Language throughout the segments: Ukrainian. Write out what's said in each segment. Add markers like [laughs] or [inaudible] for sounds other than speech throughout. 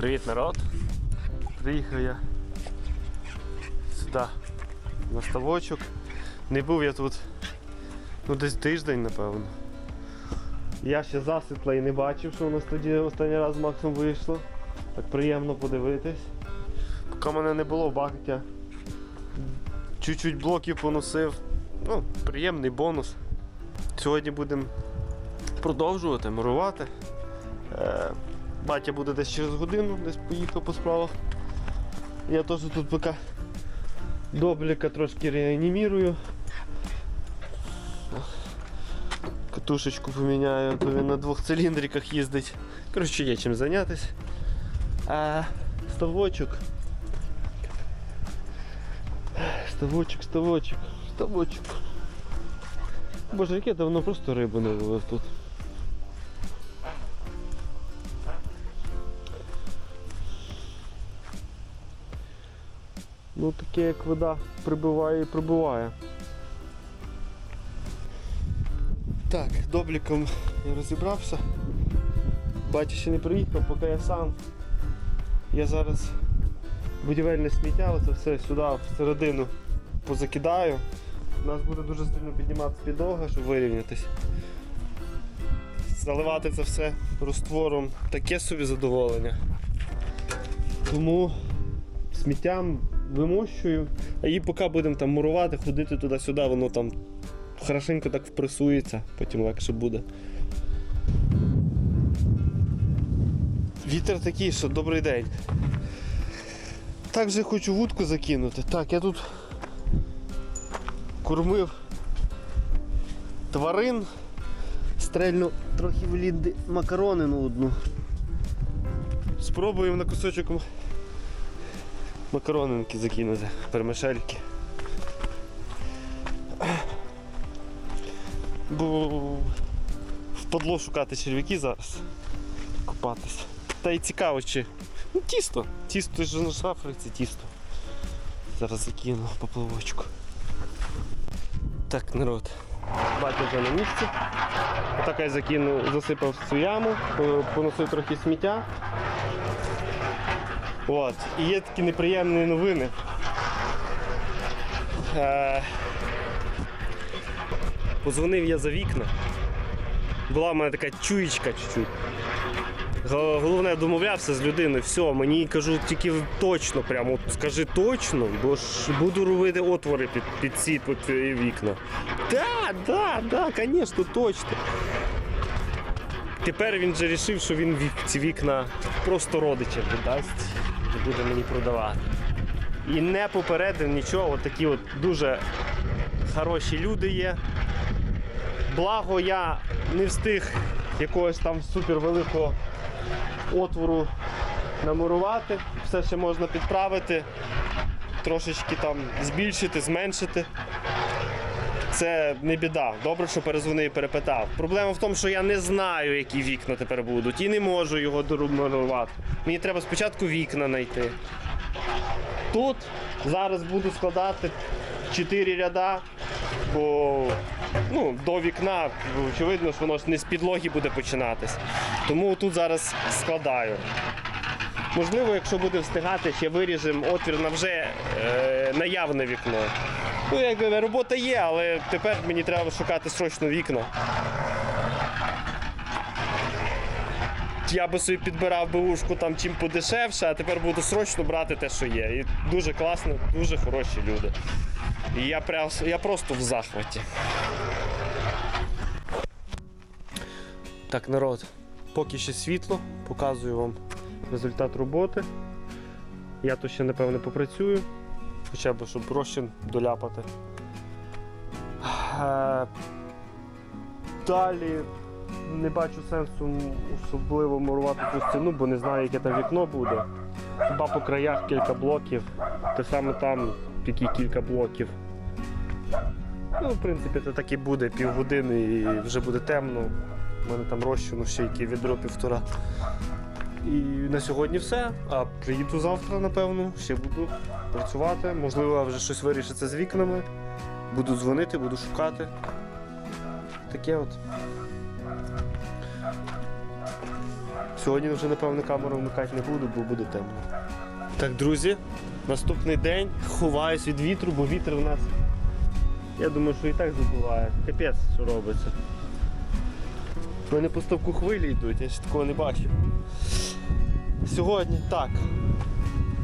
Привіт, народ! Приїхав я сюди на ставочок. Не був я тут ну десь тиждень, напевно. Я ще засвітла і не бачив, що у нас тоді останній раз Максом вийшло. Так приємно подивитись. Поки мене не було, бачить чуть-чуть блоків поносив. Ну, приємний бонус. Сьогодні будемо продовжувати мурувати. Батя буде десь через годину, десь поїхав по справах. Я теж тут поки добліка трошки реанімірую. Катушечку поміняю, то він на двох циліндриках їздить. Коротше, є чим зайнятися. А ставочок. Ставочок, ставочок, ставочок. Боже, як я давно просто рибу не ловив тут. Ну таке як вода прибиває і прибиває. Так, добліком я розібрався. Батя ще не приїхав, поки я сам. Я зараз будівельне сміття, оце все сюди всередину позакидаю. У нас буде дуже сильно підніматися підлога, щоб вирівнятися. Заливати це все розтвором таке собі задоволення. Тому сміттям вимощую, її поки будемо там мурувати, ходити туди-сюди, воно там хорошенько так впресується, потім легше буде. Вітер такий, що добрий день. Так же хочу вудку закинути. Так, я тут кормив тварин, стрельну трохи в лід макаронину одну. Спробуємо на кусочок макаронинки закинути, перемешельки. Бо впадло шукати черв'яки зараз. Купатися. Та й цікаво, чи. Ну, тісто. Тісто ж на шафрі це тісто. Зараз закину поплавочку. Так, народ. Батя вже на місці. Отак я закинув, засипав цю яму, поносив трохи сміття. От. І є такі неприємні новини. Е, Позвонив я за вікна. Була в мене така чуєчка чуть-чуть. Го- Головне, домовлявся з людиною, все, мені кажу, тільки точно, прямо от скажи точно, бо ж буду робити отвори під, під ці під твої вікна. Так, так, так, звісно, точно. Тепер він же вирішив, що він ці вікна просто родичам віддасть і буде мені продавати. І не попередив нічого, от такі от дуже хороші люди є. Благо я не встиг якогось там супервеликого отвору намурувати. Все ще можна підправити, трошечки там збільшити, зменшити. Це не біда. Добре, що перезвонив і перепитав. Проблема в тому, що я не знаю, які вікна тепер будуть, і не можу його домурувати. Мені треба спочатку вікна знайти. Тут зараз буду складати 4 ряда, бо ну, до вікна, очевидно, що воно ж не з підлоги буде починатись. Тому тут зараз складаю. Можливо, якщо буде встигати, ще виріжемо отвір на вже е, наявне вікно. Ну, якби робота є, але тепер мені треба шукати срочно вікна. Я би собі підбирав бушку там чим подешевше, а тепер буду срочно брати те, що є. І дуже класно, дуже хороші люди. І я, прям, я просто в захваті. Так, народ, поки ще світло, показую вам результат роботи. Я тут ще, напевне, попрацюю, хоча б щоб розчин доляпати. Е, Далі не бачу сенсу особливо мурувати цю стіну, бо не знаю, яке там вікно буде. Хіба по краях кілька блоків, те саме там тільки кілька блоків. Ну, в принципі, це так і буде, півгодини і вже буде темно. У мене там розчину ще які відро півтора. І на сьогодні все. А приїду завтра, напевно, ще буду працювати. Можливо, вже щось вирішиться з вікнами. Буду дзвонити, буду шукати. Таке от. Сьогодні вже, напевно, камеру вмикати не буду, бо буде темно. Так, друзі, наступний день ховаюсь від вітру, бо вітер в нас. Я думаю, що і так забуває. Капець, що робиться. У мене по ставку хвилі йдуть, я ще такого не бачив. Сьогодні так.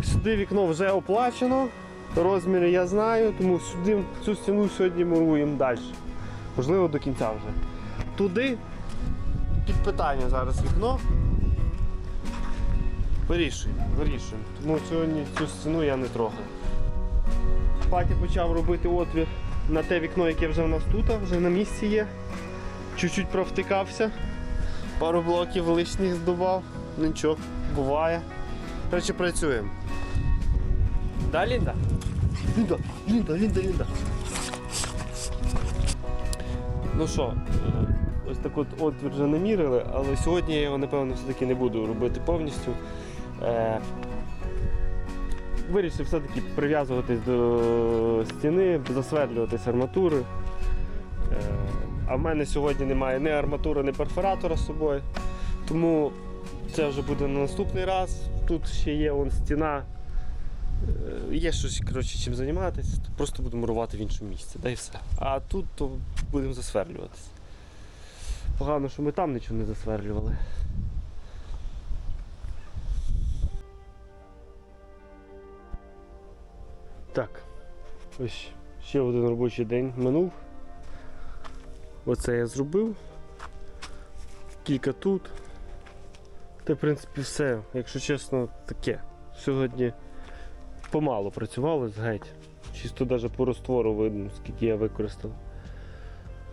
Сюди вікно вже оплачено. Розміри я знаю, тому сюди цю стіну сьогодні муруємо далі. Можливо, до кінця вже. Туди під питання зараз вікно. Вирішуємо, вирішуємо. Тому сьогодні цю стіну я не трогаю. Патя почав робити отвір на те вікно, яке вже в нас тут, вже на місці є. Чуть-чуть провтикався. Пару блоків лишніх здобав. Нічого, буває. Коротше, працюємо. Да, Лінда? Лінда, Лінда, Лінда, Лінда. Ну що, е, ось так от отвір вже намірили, але сьогодні я його, напевно, все-таки не буду робити повністю. Е, Вирішив все-таки прив'язуватись до стіни, засвердлюватись арматури. Е, А в мене сьогодні немає ні арматури, ні перфоратора з собою. Тому це вже буде на наступний раз. Тут ще є вон стіна. Е, Є щось коротше, чим займатися, то просто будемо мурувати в іншому місці, да і все. А тут то будемо засверлюватися. Погано, що ми там нічого не засверлювали. Так, ось ще один робочий день минув. Оце я зробив. Кілька тут. Та в принципі все, якщо чесно, таке. Сьогодні помало працювалось геть. Чисто навіть по розтвору видно, скільки я використав.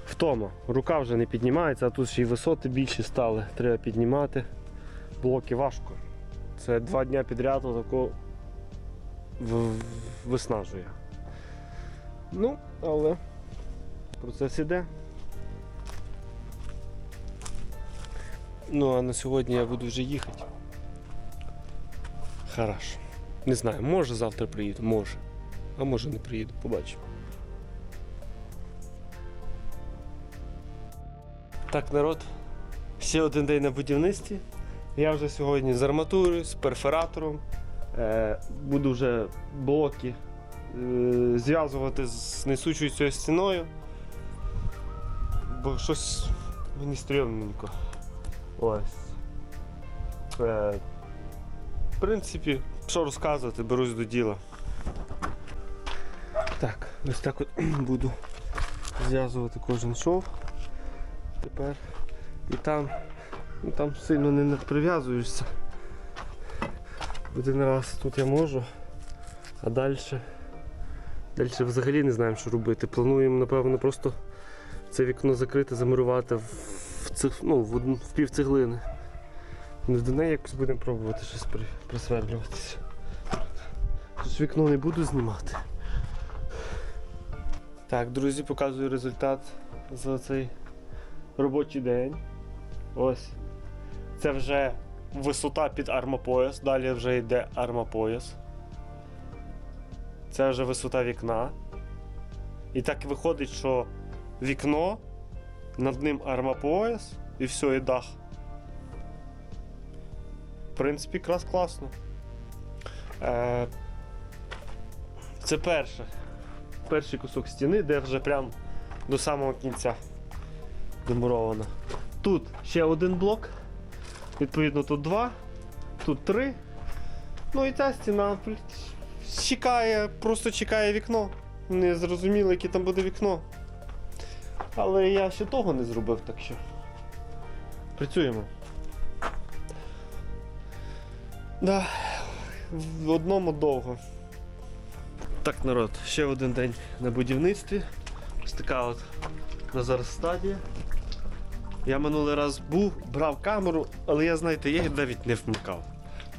Втома. Рука вже не піднімається, а тут ще й висоти більші стали. Треба піднімати. Блоки важко. Це два дня підряд отако виснажує. Ну, але процес іде. Ну, а на сьогодні я буду вже їхати. Хорошо. Не знаю, може завтра приїду, може. А може не приїду, побачимо. Так, народ, ще один день на будівництві. Я вже сьогодні з арматурою, з перфоратором. Е, буду вже блоки е, зв'язувати з несучою цією стіною. Бо щось мені стрімненько. Ось. Е, в принципі, що розказувати, берусь до діла. Так, ось так от [clears throat] буду зв'язувати кожен шов. Тепер. І там, ну, там сильно не надприв'язуєшся. Один раз тут я можу, а далі. Далі взагалі не знаємо, що робити. Плануємо, напевно, просто це вікно закрите, замурувати в, цих, ну, в, в пів цеглини. Ну, До неї якось будемо пробувати щось при, присверлюватися. Тож вікно не буду знімати. Так, друзі, показую результат за цей робочий день. Ось. Це вже висота під армопояс, далі вже йде армопояс. Це вже висота вікна. І так виходить, що вікно, над ним армопояс і все, і дах. В принципі, якраз класно. Е, це перше. Перший кусок стіни, де вже прям до самого кінця домуровано. Тут ще один блок. Відповідно, тут два, тут три. Ну і ця стіна чекає, просто чекає вікно. Не зрозуміло, яке там буде вікно. Але я ще того не зробив, так що. Працюємо. Да, в одному довго. Так, народ, ще один день на будівництві. Ось така от на зараз стадія. Я минулий раз був, брав камеру, але я, знаєте, я її навіть не вмикав.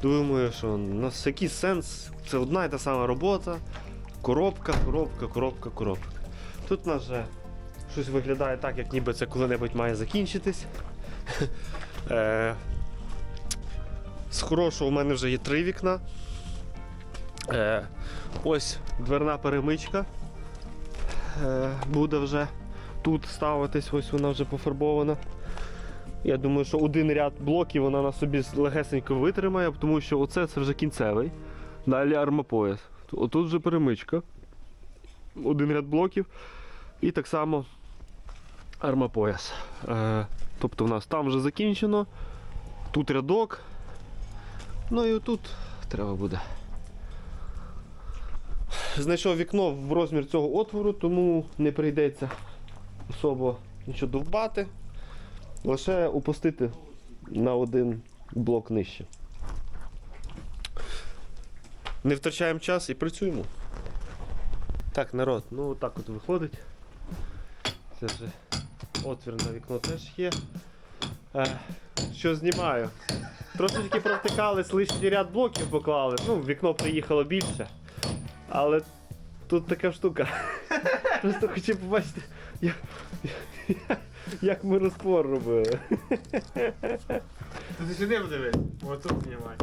Думаю, що у нас який сенс, це одна і та сама робота. Коробка, коробка, коробка, коробка. Тут у нас вже щось виглядає так, як ніби це коли-небудь має закінчитись. [laughs] Е, З хорошого у мене вже є три вікна. Е, Ось дверна перемичка. Е, Буде вже тут ставитись, ось вона вже пофарбована. Я думаю, що один ряд блоків вона на собі легесенько витримає, тому що оце це вже кінцевий. Далі армопояс. Отут вже перемичка. Один ряд блоків. І так само армопояс. Е, тобто в нас там вже закінчено. Тут рядок. Ну і отут треба буде. Знайшов вікно в розмір цього отвору, тому не прийдеться особо нічого довбати. Лише опустити на один блок нижче. Не втрачаємо час і працюємо. Так, народ, ну так от виходить. Це вже отвір на вікно теж є. Е, що знімаю? Трошечки провтикались, лишній ряд блоків поклали. Ну, вікно приїхало більше. Але тут така штука. [laughs] Просто хочу побачити, як, як ми розпор робили. Ти сюди подивись, отут знімай.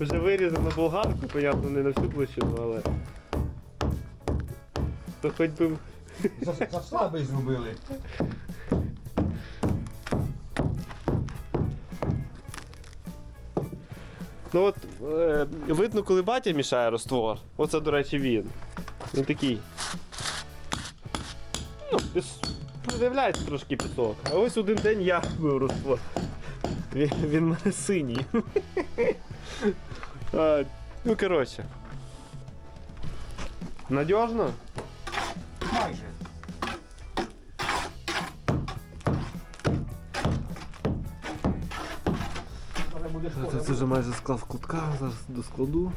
Вже вирізано болгарку, понятно, не на всю площину, але. То хоч би. За, за слабий зробили. Ну от е, видно, коли батя мішає роствор. Оце, до речі, він. Він такий. Ну, виявляється трошки пісок. А ось один день я бив роствор. Він, він мене синій. [laughs] а, ну, коротше. Надіжно? Це, вже майже склав кутка, зараз до складу.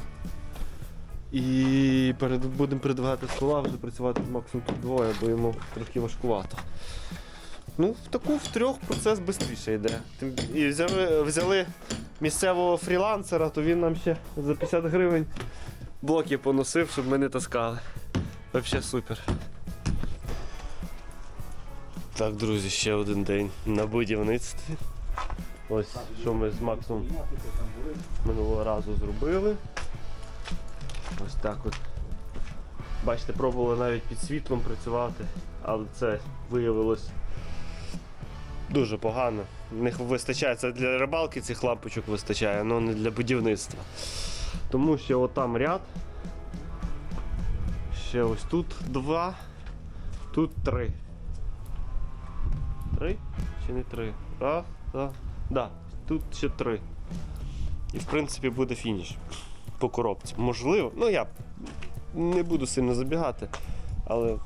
І перед, будемо передавати стола, вже працювати з Максом тут двоє, бо йому трохи важкувато. Ну, в таку в трьох процес швидше йде. І взяли, взяли місцевого фрілансера, то він нам ще за 50 гривень блоки поносив, щоб ми не таскали. Взагалі супер. Так, друзі, ще один день на будівництві. Ось що ми з Максом минулого разу зробили. Ось так от. Бачите, пробували навіть під світлом працювати, але це виявилось дуже погано. Не вистачає це для рибалки цих лампочок вистачає, але не для будівництва. Тому що отам ряд. Ще ось тут два, тут три. Три? Чи не три? Раз, два. Да, тут ще три. І в принципі буде фініш по коробці. Можливо, ну я не буду сильно забігати, але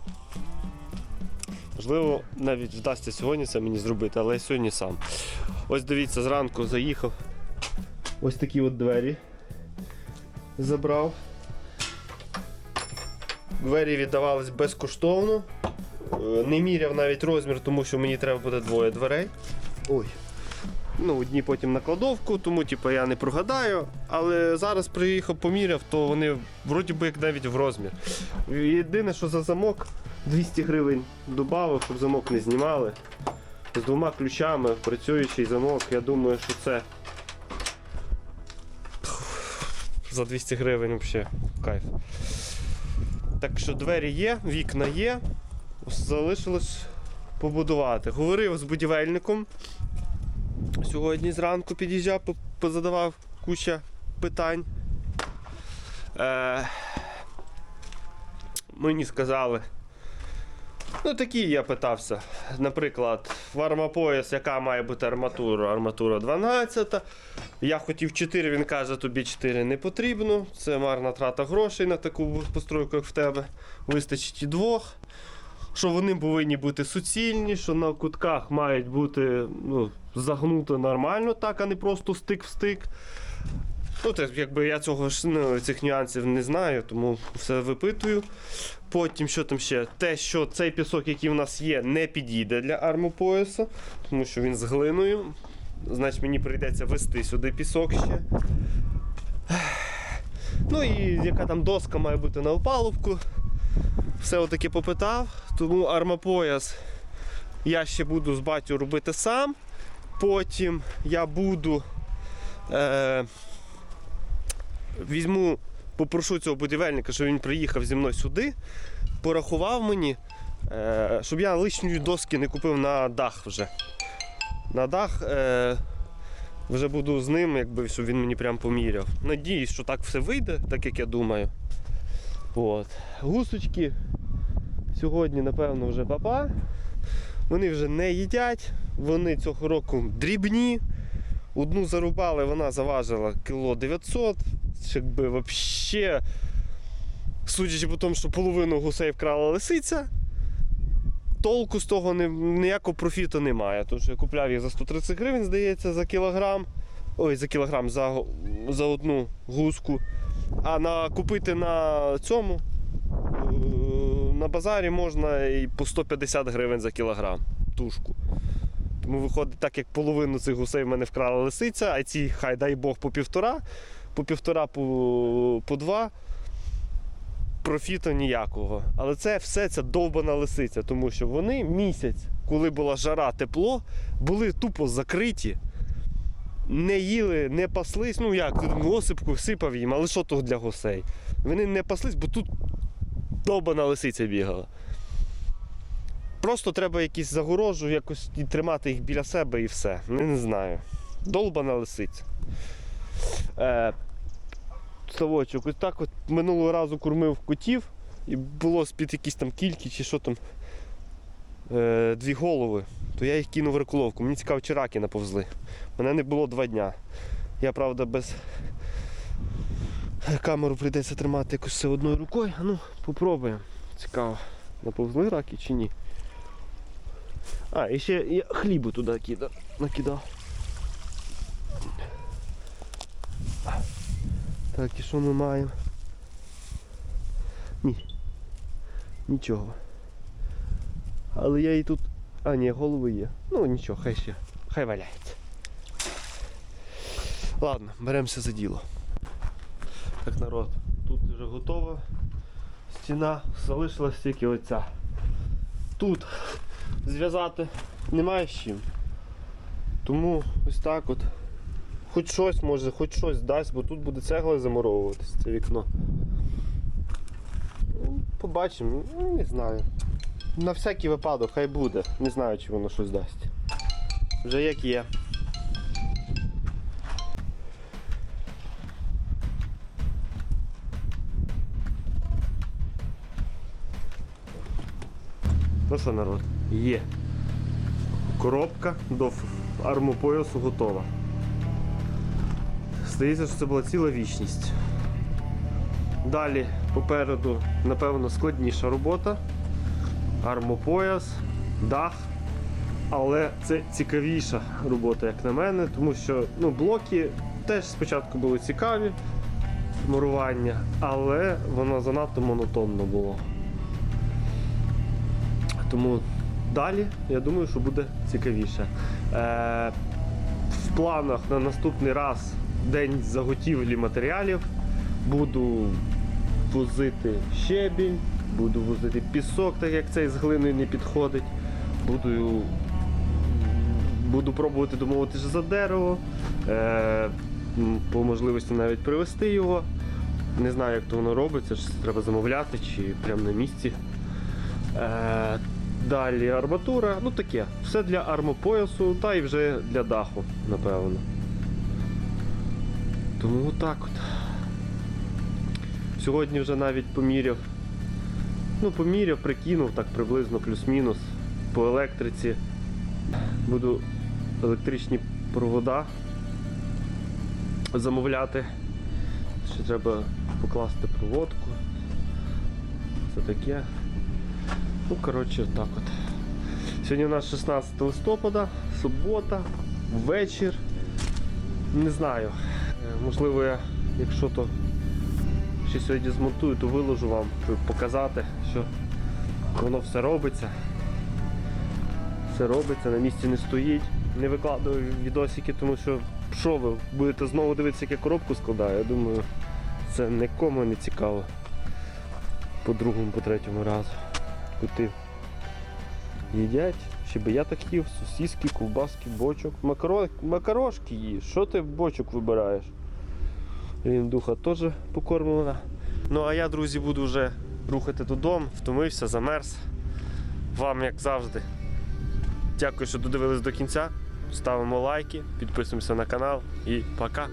можливо навіть вдасться сьогодні це мені зробити, але я сьогодні сам. Ось дивіться, зранку заїхав. Ось такі от двері забрав. Двері віддавались безкоштовно. Е, Не міряв навіть розмір, тому що мені треба буде двоє дверей. Ой. Ну, одні потім на кладовку, тому типу, я не прогадаю. Але зараз приїхав, поміряв, то вони вроді би як навіть в розмір. Єдине, що за замок 200 гривень додав, щоб замок не знімали. З двома ключами працюючий замок, я думаю, що це за 200 гривень взагалі кайф. Так що двері є, вікна є. Залишилось побудувати. Говорив з будівельником. Сьогодні зранку під'їжджав, позадавав куча питань. Е, мені сказали. Ну, такі я питався. Наприклад, в армопояс, яка має бути арматура? Арматура 12. Я хотів 4, він каже, тобі 4 не потрібно. Це марна трата грошей на таку постройку, як в тебе. Вистачить і двох. Що вони повинні бути суцільні, що на кутках мають бути ну, загнуто нормально, так, а не просто стик в стик. Ну, те, якби я цього ж ну, цих нюансів не знаю, тому все випитую. Потім, що там ще? Те, що цей пісок, який в нас є, не підійде для армопояса, тому що він з глиною. Значить, мені прийдеться вести сюди пісок ще. Ну і яка там доска має бути на опалубку. Все отаке попитав, тому армопояс я ще буду з батю робити сам. Потім я буду. Е, візьму, попрошу цього будівельника, щоб він приїхав зі мною сюди, порахував мені Е, щоб я лишньої доски не купив на дах вже. На дах е, вже буду з ним, якби, щоб він мені прям поміряв. Надіюсь, що так все вийде, так як я думаю. От. Гусочки сьогодні, напевно, вже папа. Вони вже не їдять, вони цього року дрібні. Одну зарубали, вона заважила кіло 900. Якби взагалі, судячи по тому, що половину гусей вкрала лисиця, толку з того ніякого профіту немає. Тому що я купляв їх за 130 гривень, здається, за кілограм. Ой, за кілограм, за, за одну гуску. А на, купити на цьому е, на базарі можна і по 150 гривень за кілограм тушку. Тому виходить, так як половину цих гусей в мене вкрала лисиця, а ці, хай дай Бог, по півтора, по півтора, по, по два. Профіту ніякого. Але це все це довбана лисиця, тому що вони місяць, коли була жара, тепло, були тупо закриті, не їли, не паслись. Ну як, осипку сипав їм, але що то для гусей? Вони не паслись, бо тут довбана лисиця бігала. Просто треба якісь загорожу, якось і тримати їх біля себе і все. Не, не знаю. Долбана лисиця. Е, ставочок, ось так от минулого разу кормив котів, і було з-під якісь там кільки чи що там е, дві голови. То я їх кинув в реколовку. Мені цікаво, чи раки наповзли. Мене не було два дня. Я, правда, без камеру прийдеться тримати якось все одною рукою. Ну, попробуємо. Цікаво, наповзли раки чи ні. А, і ще я хлібу туди кидав, накидав. Так, і що ми маємо? Ні. Нічого. Але я і тут. А, ні, голови є. Ну нічого, хай ще. Хай валяється. Ладно, беремося за діло. Так, народ, тут вже готова стіна, залишилась тільки оця. Тут зв'язати немає з чим. Тому ось так от. Хоч щось може, хоч щось дасть, бо тут буде цегла замуровуватись, це вікно. Ну, Побачимо, ну, не знаю. На всякий випадок, хай буде. Не знаю, чи воно щось дасть. Вже як є. Ну що, народ, є. Коробка до армопоясу готова. Здається, що це була ціла вічність. Далі попереду, напевно, складніша робота. Армопояс, дах. Але це цікавіша робота, як на мене, тому що ну, блоки теж спочатку були цікаві, мурування, але воно занадто монотонно було. Тому далі, я думаю, що буде цікавіше. Е, в планах на наступний раз день заготівлі матеріалів. Буду возити щебінь, буду возити пісок, так як цей з глиною не підходить. Буду, буду пробувати домовитися за дерево. Е, по можливості навіть привезти його. Не знаю, як то воно робиться, чи треба замовляти, чи прямо на місці. Е, далі арматура, ну таке, все для армопоясу та й вже для даху, напевно. Тому отак от. Сьогодні вже навіть поміряв. Ну, поміряв, прикинув так приблизно плюс-мінус по електриці. Буду електричні провода замовляти. Ще треба покласти проводку. Це таке. Ну, коротше, так от. Сьогодні у нас 16 листопада, субота, вечір. Не знаю. Е, Можливо, я, якщо то ще сьогодні змонтую, то виложу вам, щоб показати, що воно все робиться. Все робиться, на місці не стоїть. Не викладаю відосики, тому що що ви будете знову дивитися, як я коробку складаю. Я думаю, це нікому не цікаво. По другому, по третьому разу. Коти їдять, ще би я так їв, сосиски, ковбаски, бочок. Макаро... Макарошки їж. Що ти бочок вибираєш? Він духа теж покормлена. Ну а я, друзі, буду вже рухати додому, втомився, замерз. вам, як завжди, дякую, що додивились до кінця. Ставимо лайки, підписуємося на канал і пока.